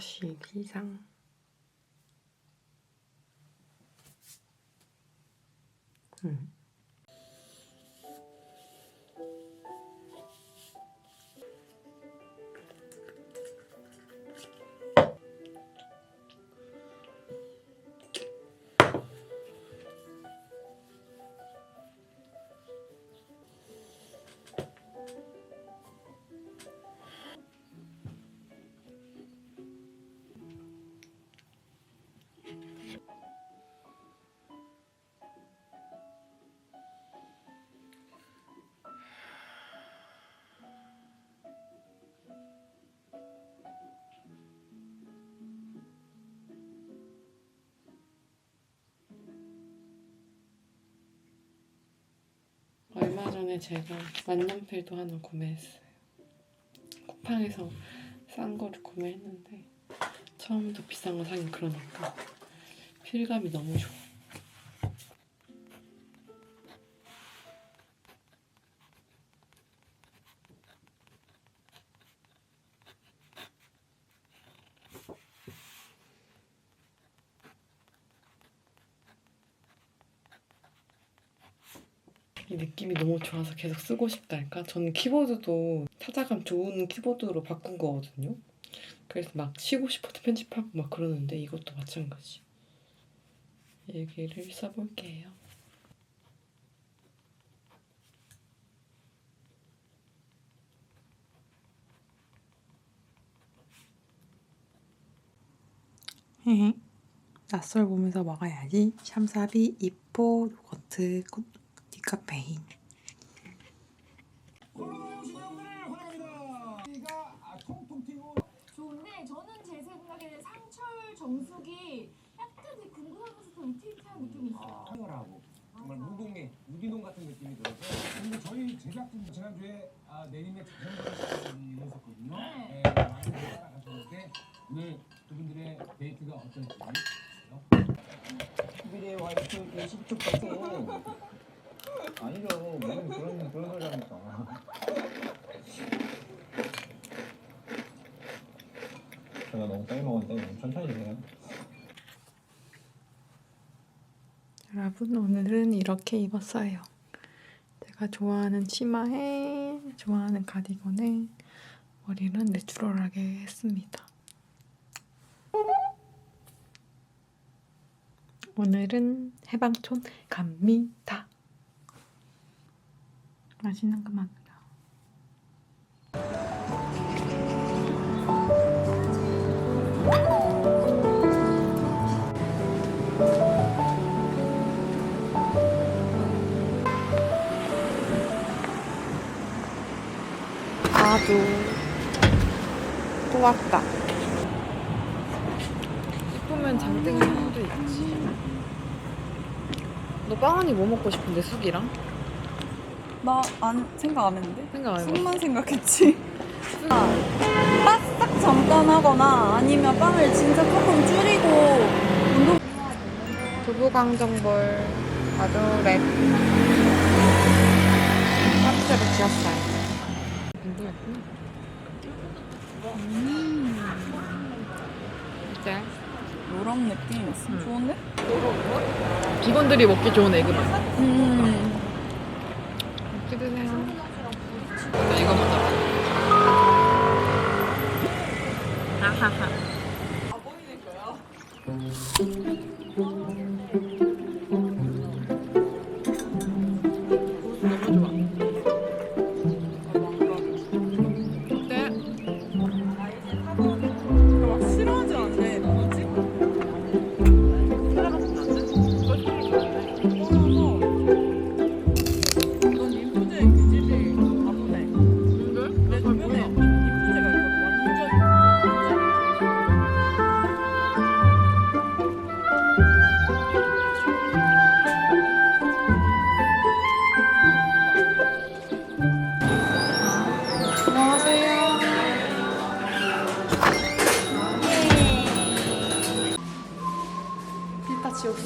洗んき。 전에 제가 만년필도 하나 구매했어요. 쿠팡에서 싼 거를 구매했는데 처음부터 비싼 거 사긴 그러니까 필감이 너무 좋아. 느낌이 너무 좋아서 계속 쓰고 싶달까? 저는 키보드도 타자감 좋은 키보드로 바꾼 거거든요. 그래서 막 쉬고 싶어도 편집하고 막 그러는데 이것도 마찬가지. 여기를 써볼게요. 낯설 보면서 먹어야지. 샴사비, 이포, 요거트, 코- 디카페인. 좋은데 저는 제 생각에는 상철 정숙이 약간 그 근근하면서 좀 위태위태한 느낌이 있어요. 하고 정말 무공의 무기농 같은 느낌이 들어서 근데 저희 제작진 지난주에 아, 내림의 자전거를 했었거든요. 네. 네, 많이 따라가셨는데 오늘 두 분들의 데이트가 어떤지 미래 와이프 예식축 같아. 아니죠. 무슨 그런 그런 소리라니까. 제가 너무 빨리 먹었는데 너무 천천히 드세요. 여러분 오늘은 이렇게 입었어요. 제가 좋아하는 치마에 좋아하는 가디건에 머리는 내추럴하게 했습니다. 오늘은 해방촌 갑니다. 맛있는 거 많다. 아주 또 왔다. 예쁘면 장땡이 향도 있지. 너 빵언니 뭐 먹고 싶은데 숙이랑? 나 안 생각 안 했는데 생각 안 해봤어. 술만 생각했지 아, 바싹 잠깐 하거나 아니면 빵을 진짜 조금 줄이고 운동 두부강정볼 가루랩 파트를 지었어요. 음. 이제 노랑 느낌 음. 좋은데? 직원들이 먹기 좋은 에그맛. 음 맛있게 드세요.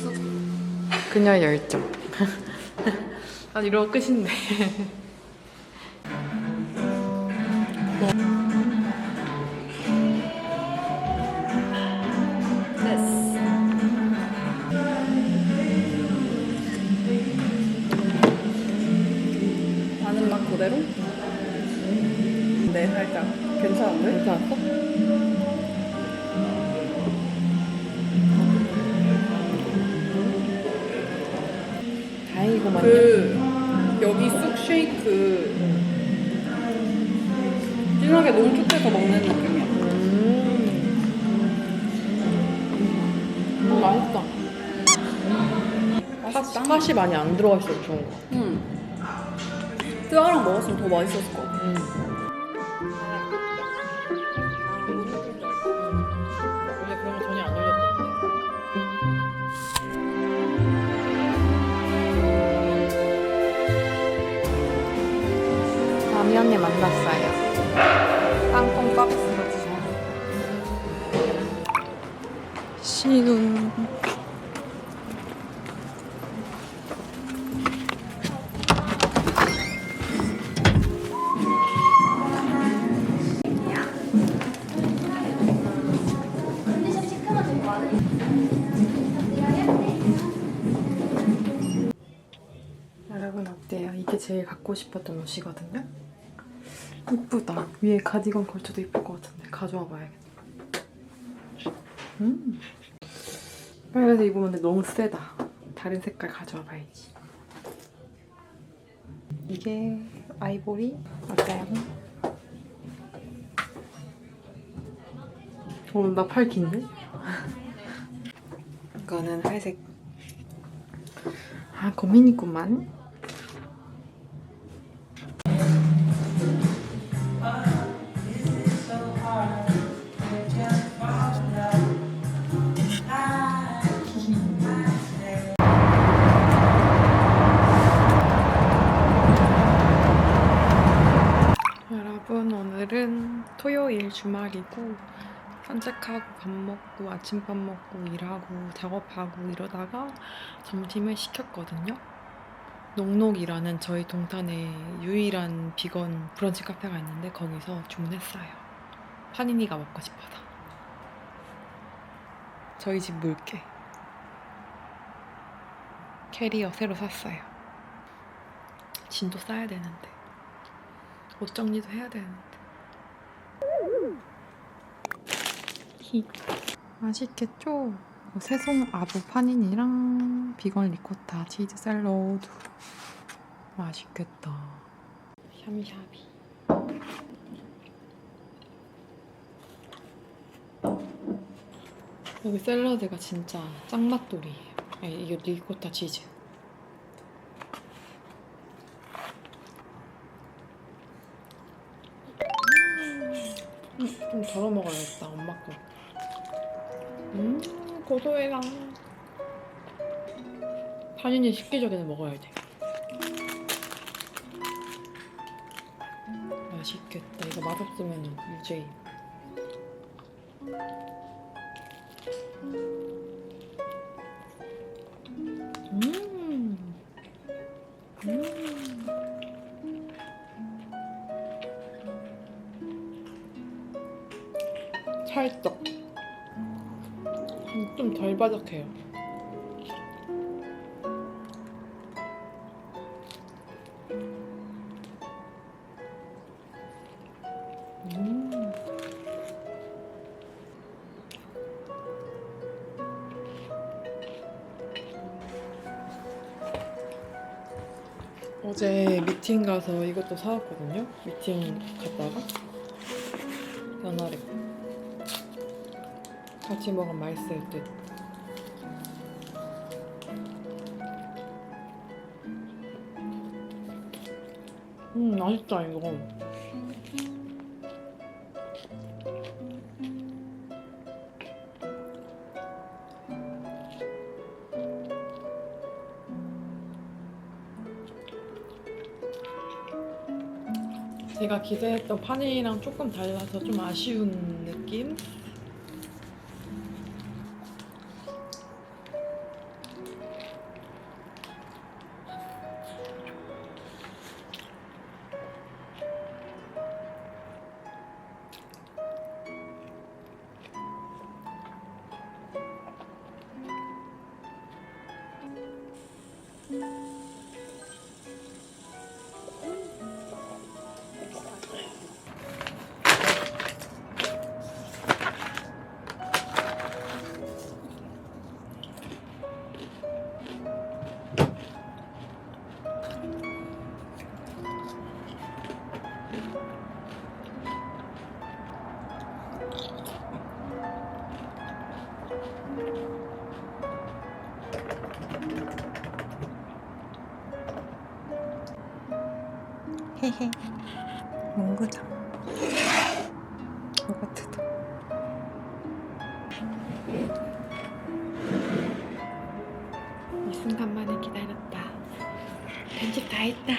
없어. 그녀의 열정. 난 이러고 끝인데. 아 쑥 쉐이크. 진하게 농축해서 먹는 느낌이야. 음, 맛있다. 맛있다. 팥, 팥이 많이 안 들어가 있어서 좋은 거. 응. 뜨아랑 먹었으면 더 맛있었을 것 같아. 음. 시금. 여러분 어때요? 이게 제일 갖고 싶었던 옷이거든요. 이쁘다. 위에 가디건 걸쳐도 이쁠 것 같은데 가져와 봐야겠다. 음. 빨간색 입으면 너무 세다. 다른 색깔 가져와 봐야지. 이게 아이보리 어때요? 어, 나팔 긴데? 이거는 회색. 아, 고민이구만. 주말이고 산책하고 밥 먹고 아침밥 먹고 일하고 작업하고 이러다가 점심을 시켰거든요. 녹록이라는 저희 동탄의 유일한 비건 브런치 카페가 있는데 거기서 주문했어요. 파니니가 먹고 싶어서. 저희 집 물개. 캐리어 새로 샀어요. 진도 싸야 되는데. 옷 정리도 해야 되는데. 히. 맛있겠죠? 이거 새송 아부 파닌이랑 비건 리코타 치즈 샐러드. 맛있겠다. 샴샤비. 여기 샐러드가 진짜 짱맛돌이에요. 아니, 이게 리코타 치즈. 음, 좀 덜어 먹어야겠다, 엄마 거. 음, 고소해라. 파니니 식기 전에 먹어야 돼. 맛있겠다. 이거 맛없으면 유제이. 음. 음. 찰떡. 좀 덜 바삭해요. 음. 어제 미팅 가서 이것도 사왔거든요. 미팅 갔다가 연어래. 같이 먹으면 맛있을 듯. 음 맛있다 이거. 제가 기대했던 파니랑 조금 달라서 좀 아쉬운 느낌? 농구장 요거트도 이 순간만을 기다렸다. 편집 다 했다.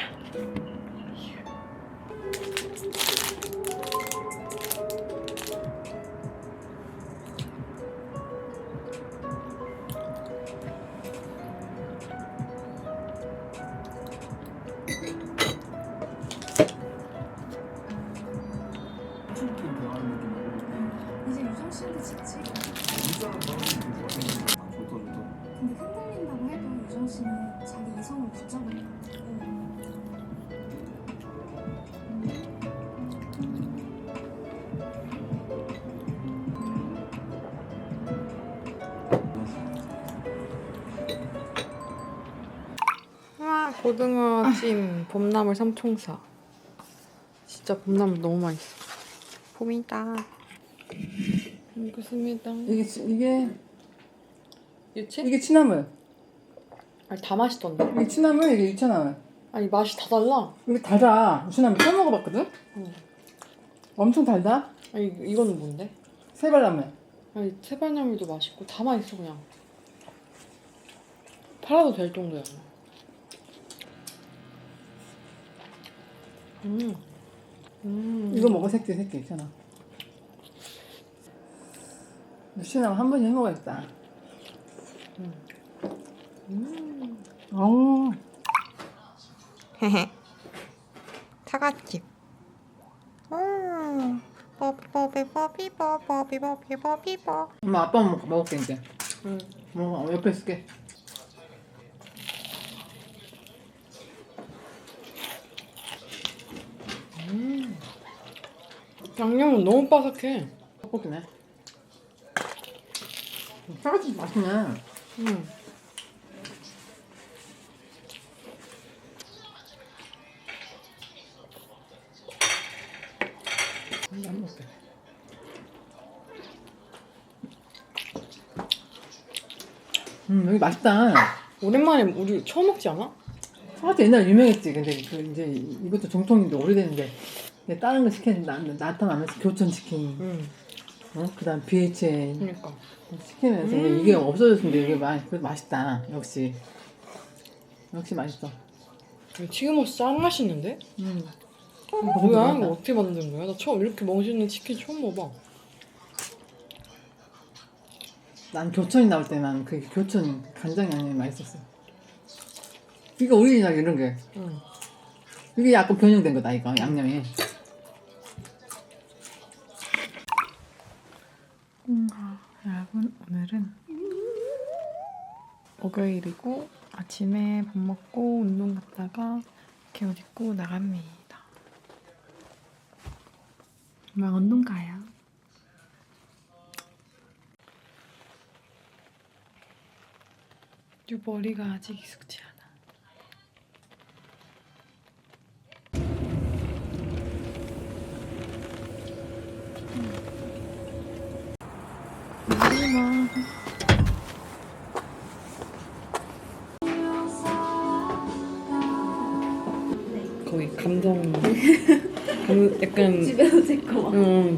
고등어 찜 봄나물 삼총사. 진짜 봄나물 너무 맛있어. 봄이다. 알겠습니다. 이게 치- 이게 유채? 이게 취나물. 아니 다 맛있던데. 이게 취나물 이게 유채나물. 아니 맛이 다 달라. 이게 달다. 취나물 처음 먹어봤거든. 응. 엄청 달다. 아니 이거는 뭔데? 세발나물. 아니 세발나물도 맛있고 다 맛있어 그냥. 팔아도 될 정도야. 음. 음. 이거 먹어 새끼 새끼 있잖아. 유채나물 한 번씩 해먹어야겠다. 음. 어. 헤헤 사과집 음 뽀삐뽀삐 뽀삐뽀 뽀삐뽀삐 뽀삐뽀 엄마 아빠 먹, 먹을게 이제. 응. 먹어 옆에 있을게. 양념은 너무 바삭해. 떡볶이네. 사과집 맛있네. 음. 이거 안 먹게. 음 여기 맛있다. 오랜만에 우리 처음 먹지 않아? 사과집 옛날 에 유명했지. 근데 그 이제 이것도 정통인데 오래됐는데 이제 다른 거 시켰는데 나, 나타나면서 교촌 치킨, 응. 어? 그다음 BHN 그러니까. 시키면서 음. 이게 없어졌는데 이게 맛 그래도 맛있다. 역시 역시 맛있어. 튀김옷 짱 맛있는데? 음. 뭐야? 이거 어떻게 만든 거야? 나 처음 이렇게 멋있는 치킨 처음 먹어봐. 난 교촌이 나올 때만 그 교촌 간장 양념이 맛있었어. 이게 오리지널 이런 게. 응. 이게 약간 변형된 거다 이거 양념이. 여러분 오늘은 목요일이고 아침에 밥 먹고 운동 갔다가 이렇게 옷 입고 나갑니다. 엄마 운동 가요. 이 머리가 아직 익숙지 않아.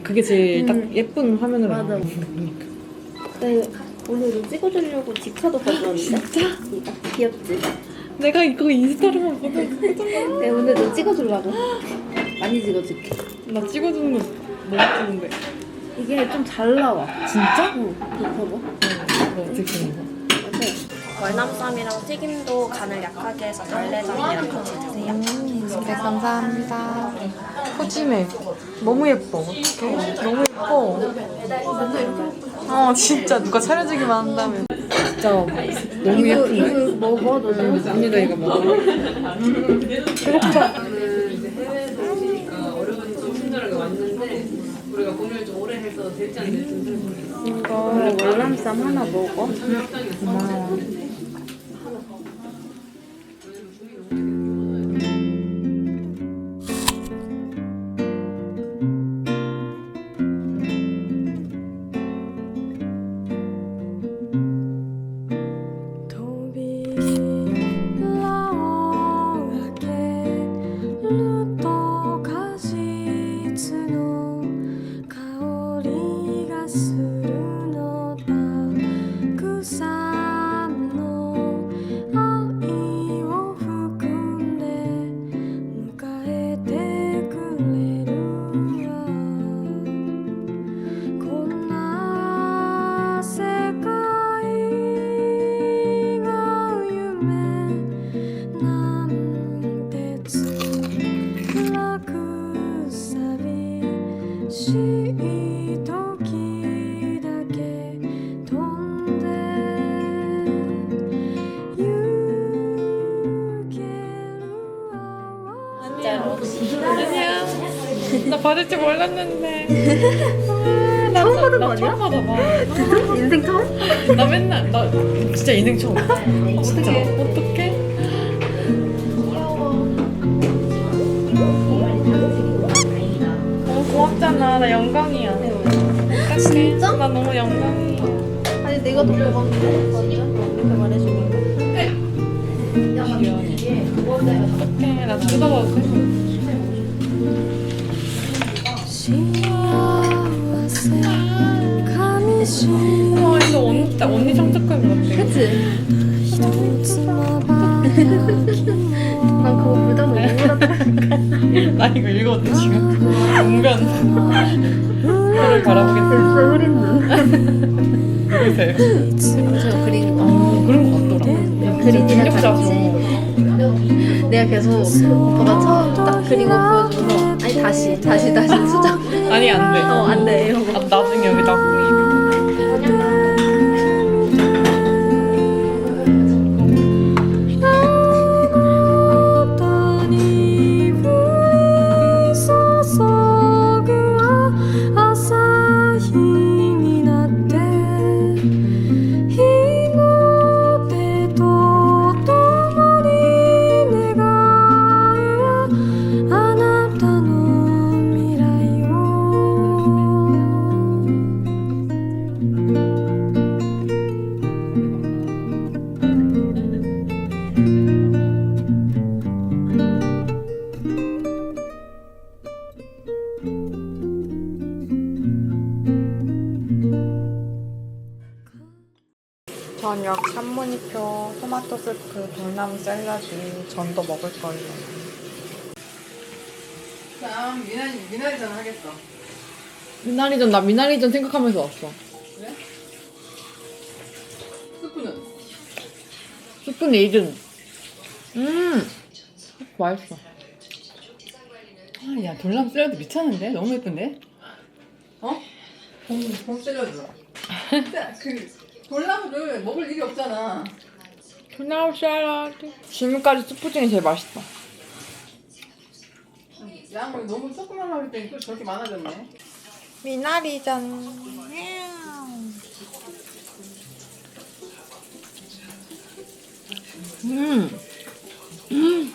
그게 제일 딱 음. 예쁜 화면으로 맞아. 나와. 네, 오늘도 찍어주려고 직카도 가져왔는데. 진짜? 귀엽지? 내가 이거 인스타로만 보던 네, 오늘도 찍어주려고. 많이 찍어줄게. 나 찍어주는 거 너무 좋은데. 이게 좀 잘 나와. 진짜? 응, 이거 봐봐. 어, 어떻게 찍는 거? 월남쌈이랑 튀김도 간을 약하게 해서 달래장이랑 같이 드세요. 네, 감사합니다. 푸짐해. 너무 예뻐. 어떡해. 너무 예뻐. 어, 진짜 누가 차려주기만 한다면. 진짜 너무 예쁜데? 이거 먹어 너. 언니도 이거 먹어. 그래 월남쌈 하나 먹어. 나 몰랐는데. 아, 나 처음 받은 거 아니야? 처음 받아봐. 인생 처음? 나 맨날 나 진짜 인생 처음. 진짜 어떡해? 너무 고맙잖아. 나 영광이야. 어떡해? 진짜? 나 너무 영광이야. 아니 내가 더 먹었는데 이렇게 말해주니까. 어떡해? 나 뜯어봐도 돼? 와 이거 언니 딱 언니 청첩권 같아. 그치? 난 그거 부담 못 물었다. 나 이거 읽었대 지금. un변. 그를 바라보겠다. 읽으세요. 저 그린 거. 어, 그런 거 같더라. 그린이랑 능력자죠. 내가 계속 오빠가 처음 딱 그린 거 보여줘서 아니 다시 다시 다시 수정 아니 안 돼. 어 안돼 이러고 아, 나중에 여기다 저녁 전도 먹을 거예요. 다음 미나리 미나리전 하겠어. 미나리전 나 미나리전 생각하면서 왔어. 스프는 스푼 2등. 음 맛있어. 아, 야 돌람 샐러드 미쳤는데 너무 예쁜데? 어? 봄, 봄 샐러드. 그 돌람을 먹을 일이 없잖아. 토마토 샐러드. 지금까지 스프 중에 제일 맛있다. 양을 너무 조금만 하기 때문에 또 저렇게 많아졌네. 미나리전. 음. 음.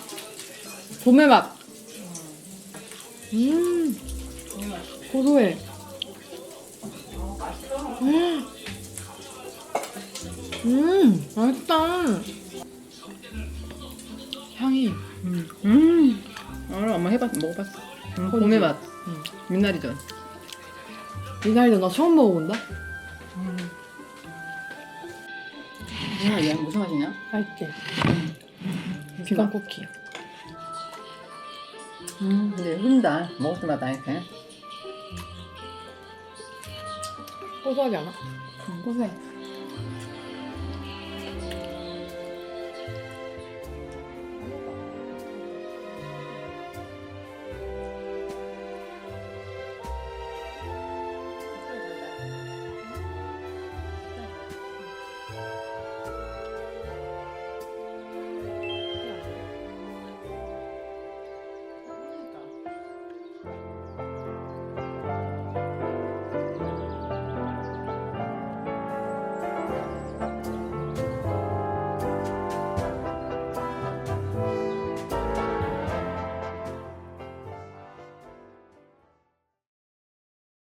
봄의 맛. 음. 고소해. 음. 음, 맛있다. 향이. 음. 음. 아, 엄마 해봤 먹어봤어. 음, 봄의 맛. 음. 미나리전. 미나리전 나 처음 먹어본다. 야, 얘 무슨 맛이냐? 맛있지? 비건 쿠키. 음, 근데 흔다. 먹을 때마다 이렇게. 고소하지 않아? 고소해.